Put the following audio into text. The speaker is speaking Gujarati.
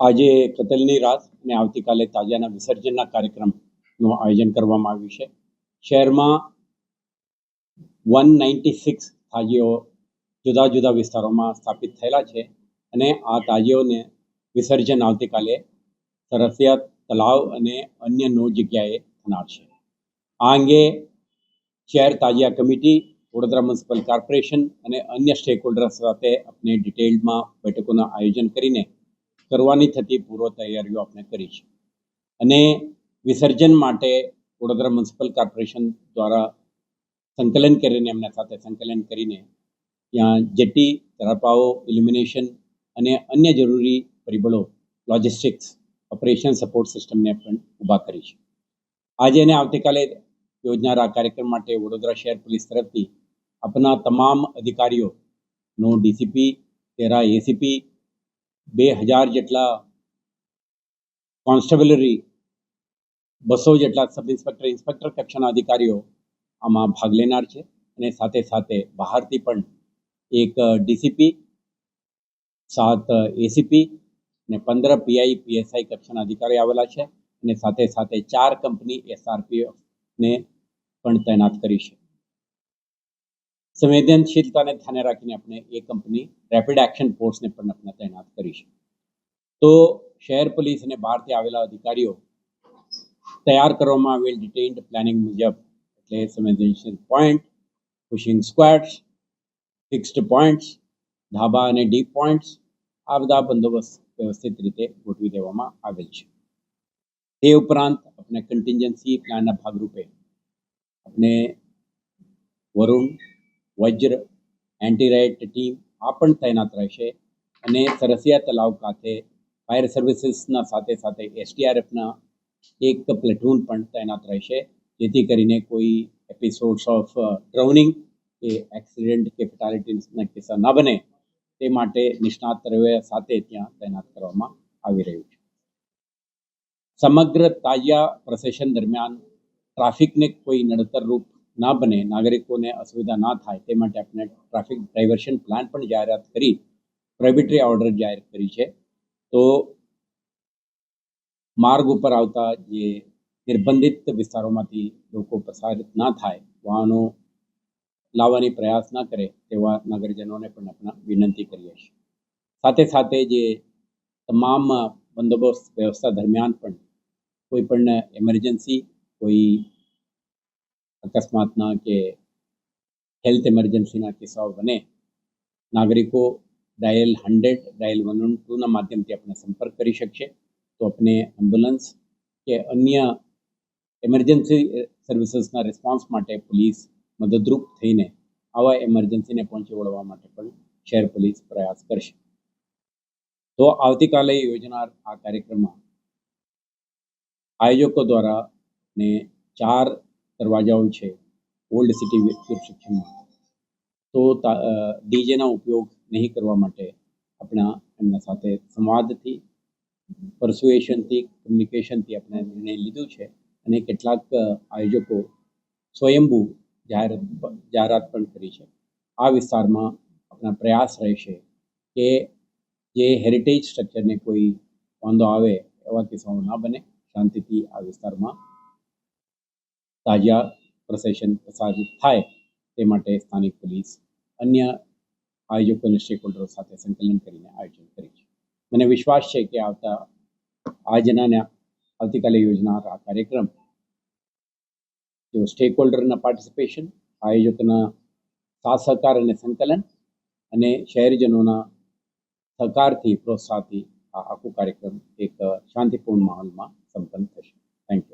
આજે કતલની રાત અને આવતીકાલે તાજાના વિસર્જનના કાર્યક્રમનું આયોજન કરવામાં આવ્યું છે. શહેરમાં વન નાઇન્ટી સિક્સ તાજીઓ જુદા જુદા વિસ્તારોમાં સ્થાપિત થયેલા છે અને આ તાજીઓને વિસર્જન આવતીકાલે સરસિયા તલાવ અને અન્ય નવ જગ્યાએ થનાર છે. આ અંગે શહેર તાજિયા કમિટી, વડોદરા મ્યુનિસિપલ કોર્પોરેશન અને અન્ય સ્ટેક હોલ્ડર્સ સાથે આપણે ડિટેલમાં બેઠકોનું આયોજન કરીને કરવાની થતી પૂર્વ તૈયારીઓ આપણે કરી છે. અને વિસર્જન માટે વડોદરા મ્યુનિસિપલ કોર્પોરેશન દ્વારા સંકલન કરીને, એમના સાથે સંકલન કરીને ત્યાં જેટી તરાપાઓ ઇલ્યુમિનેશન અને અન્ય જરૂરી પરિબળો, લોજિસ્ટિક્સ, ઓપરેશન સપોર્ટ સિસ્ટમને પણ ઊભા કરી છે. આજે અને આવતીકાલે યોજનારા કાર્યક્રમ માટે વડોદરા શહેર પોલીસ તરફથી આપના તમામ અધિકારીઓનો ડીસીપી, તેરા એસીપી બે હજાર જેટલા કોન્સ્ટેબલરી બસો જેટલા સબ ઇન્સ્પેક્ટર ઇન્સ્પેક્ટર કક્ષાના અધિકારીઓ આમાં ભાગ લેનાર છે અને સાથે સાથે બહારથી પણ એક ડીસીપી, સાત એસીપી અને પંદર પીઆઈ, પીએસઆઈ કક્ષાના અધિકારીઓ આવેલા છે અને સાથે સાથે ચાર કંપની, એસઆરપીએફને પણ તૈનાત કરી છે. સંવેદનશીલતાને ધ્યાને રાખીને આપણે એ કંપની રેપિડ એક્શન ફોર્સને પણ આપણે તૈનાત કરી તો શહેર પોલીસ અને બહારથી આવેલા અધિકારીઓ તૈયાર કરવામાં આવેલ ડિટેઇન્ડ પ્લાનિંગ મુજબ, એટલે સંવેદનશીલ point pushing squads fixed points ધાબા અને ડીપ પોઈન્ટ્સ આ બધા બંદોબસ્ત વ્યવસ્થિત રીતે ગોઠવી દેવામાં આવેલ છે. તે ઉપરાંત આપણે કન્ટિન્જન્સી પ્લાનના ભાગરૂપે આપણે Varun Vajra anti riot team આ પણ તૈનાત રહેશે અને સરસિયા તલાવ ખાતે ફાયર સર્વિસીસના સાથે સાથે એસટીઆરએફના એક પ્લેટૂન પણ તૈનાત રહેશે, જેથી કરીને કોઈ એપિસોડ્સ ઓફ ડ્રાઉનિંગ કે એક્સિડન્ટ કે ફેટાલિટીના કિસ્સા ન બને તે માટે નિષ્ણાત તરવૈયા સાથે ત્યાં તૈનાત કરવામાં આવી રહ્યું છે. સમગ્ર તાજિયા પ્રોસેશન દરમિયાન ટ્રાફિકને કોઈ નડતરરૂપ ના બને, નાગરિકોને અસુવિધા ના થાય તે માટે આપણે ટ્રાફિક ડાયવર્શન પ્લાન પણ જાહેરાત કરી, પ્રોહિબિટરી ઓર્ડર જાહેર કરી છે. તો માર્ગ ઉપર આવતા જે નિર્બંધિત વિસ્તારોમાંથી લોકો પસાર ના થાય, વાહનો લાવવાની પ્રયાસ ના કરે તેવા નગરજનોને પણ આપણે વિનંતી કરીએ છીએ. સાથે સાથે જે તમામ બંદોબસ્ત વ્યવસ્થા દરમિયાન પણ કોઈ પણ એમરજન્સી કોઈ અકસ્માતના કે હેલ્થ એમરજન્સીના કિસ્સાઓ બને, નાગરિકો dial hundred dial one one ટુના માધ્યમથી આપણે સંપર્ક કરી શકશે. તો આપણે એમ્બ્યુલન્સ કે અન્ય એમરજન્સી સર્વિસીસના રિસ્પોન્સ માટે પોલીસ મદદરૂપ થઈને આવા એમરજન્સીને પહોંચી વળવા માટે પણ શહેર પોલીસ પ્રયાસ કરશે. તો આવતીકાલે યોજનાર આ કાર્યક્રમમાં આયોજકો દ્વારા ને ચાર દરવાજાઓ છે ઓલ્ડ સિટી સેક્શનમાં તો ડીજેના ઉપયોગ નહીં કરવા માટે આપણા એમના સાથે સંવાદથી પરસ્યુએશનથી કમ્યુનિકેશનથી આપણે નિર્ણય લીધું છે અને કેટલાક આયોજકો સ્વયંભૂ જાહેરાત જાહેરાત પણ કરી છે. આ વિસ્તારમાં આપણા પ્રયાસ રહેશે કે જે હેરિટેજ સ્ટ્રક્ચરને કોઈ વાંધો આવે એવા કિસ્સાઓ ના બને. શાંતિથી આ વિસ્તારમાં તાજિયા પ્રસેશન પ્રસારિત થાય તે માટે સ્થાનિક પોલીસ અન્ય આયોજકો અને સ્ટેક હોલ્ડરો સાથે સંકલન કરીને આયોજન કરી છે. મને વિશ્વાસ છે કે આવતા આજના આવતીકાલે યોજનાર આ કાર્યક્રમ જો સ્ટેક હોલ્ડરના પાર્ટિસિપેશન આયોજકના સાથ સહકાર અને સંકલન અને શહેરજનોના સહકારથી પ્રોત્સાહથી આ આખો કાર્યક્રમ એક શાંતિપૂર્ણ માહોલમાં સંપન્ન થશે. Thank you